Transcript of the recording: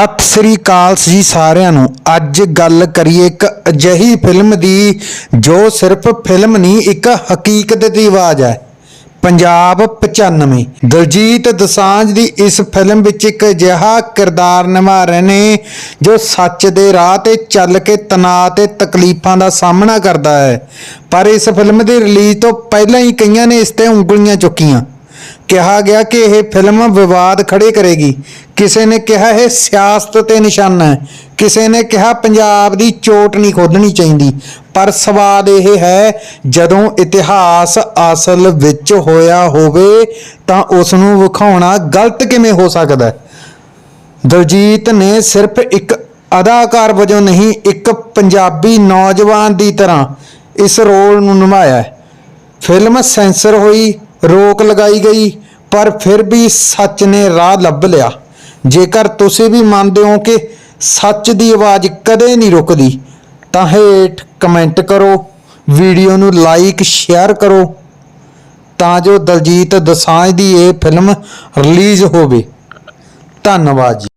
ਸਤਿ ਸ੍ਰੀ ਅਕਾਲ ਜੀ ਸਾਰਿਆਂ ਨੂੰ। ਅੱਜ ਗੱਲ ਕਰੀਏ ਇੱਕ ਅਜਿਹੀ ਫਿਲਮ ਦੀ, ਜੋ ਸਿਰਫ ਫਿਲਮ ਨਹੀਂ, ਇੱਕ ਹਕੀਕਤ ਦੀ ਆਵਾਜ਼ ਹੈ। ਪੰਜਾਬ 95 ਦਲਜੀਤ ਦਸਾਂਝ ਦੀ ਇਸ ਫਿਲਮ ਵਿੱਚ ਇੱਕ ਅਜਿਹਾ ਕਿਰਦਾਰ ਨਿਭਾ ਰਹੇ ਨੇ, ਜੋ ਸੱਚ ਦੇ ਰਾਹ ਤੇ ਚੱਲ ਕੇ ਤਣਾਅ ਤੇ ਤਕਲੀਫਾਂ ਦਾ ਸਾਹਮਣਾ ਕਰਦਾ ਹੈ। ਪਰ ਇਸ ਫਿਲਮ ਦੀ ਰਿਲੀਜ਼ ਤੋਂ ਪਹਿਲਾਂ ਹੀ ਕਈਆਂ ਨੇ ਇਸ ਤੇ ਉਂਗਲੀਆਂ ਚੁੱਕੀਆਂ। ਕਿਹਾ ਗਿਆ ਕਿ ਇਹ ਫਿਲਮ ਵਿਵਾਦ ਖੜੇ ਕਰੇਗੀ। ਕਿਸੇ ਨੇ ਕਿਹਾ ਇਹ ਸਿਆਸਤ ਤੇ ਨਿਸ਼ਾਨਾ ਹੈ। ਕਿਸੇ ਨੇ ਕਿਹਾ ਪੰਜਾਬ ਦੀ ਚੋਟ ਨਹੀਂ ਖੋਦਣੀ ਚਾਹੀਦੀ। ਪਰ ਸਵਾਦ ਇਹ ਹੈ, ਜਦੋਂ ਇਤਿਹਾਸ ਅਸਲ ਵਿੱਚ ਹੋਇਆ ਹੋਵੇ, ਤਾਂ ਉਸ ਨੂੰ ਵਿਖਾਉਣਾ ਗਲਤ ਕਿਵੇਂ ਹੋ ਸਕਦਾ ਹੈ? ਦਲਜੀਤ ਨੇ ਸਿਰਫ ਇੱਕ ਅਦਾਕਾਰ ਵਜੋਂ ਨਹੀਂ, ਇੱਕ ਪੰਜਾਬੀ ਨੌਜਵਾਨ ਦੀ ਤਰ੍ਹਾਂ ਇਸ ਰੋਲ ਨੂੰ ਨਿਭਾਇਆ ਫਿਲਮ ਸੈਂਸਰ ਹੋਈ ਰੋਕ ਲਗਾਈ ਗਈ, ਪਰ ਫਿਰ ਵੀ ਸੱਚ ਨੇ ਰਾਹ ਲੱਭ ਲਿਆ। ਜੇਕਰ ਤੁਸੀਂ ਵੀ ਮੰਨਦੇ ਹੋ ਕਿ ਸੱਚ ਦੀ ਆਵਾਜ਼ ਕਦੇ ਨਹੀਂ ਰੁਕਦੀ, ਤਾਂ ਹੇਠ ਕਮੈਂਟ ਕਰੋ, ਵੀਡੀਓ ਨੂੰ ਲਾਈਕ, ਸ਼ੇਅਰ ਕਰੋ, ਤਾਂ ਜੋ ਦਲਜੀਤ ਦਸਾਂਝ ਦੀ ਇਹ ਫਿਲਮ ਰਿਲੀਜ਼ ਹੋਵੇ। ਧੰਨਵਾਦ ਜੀ।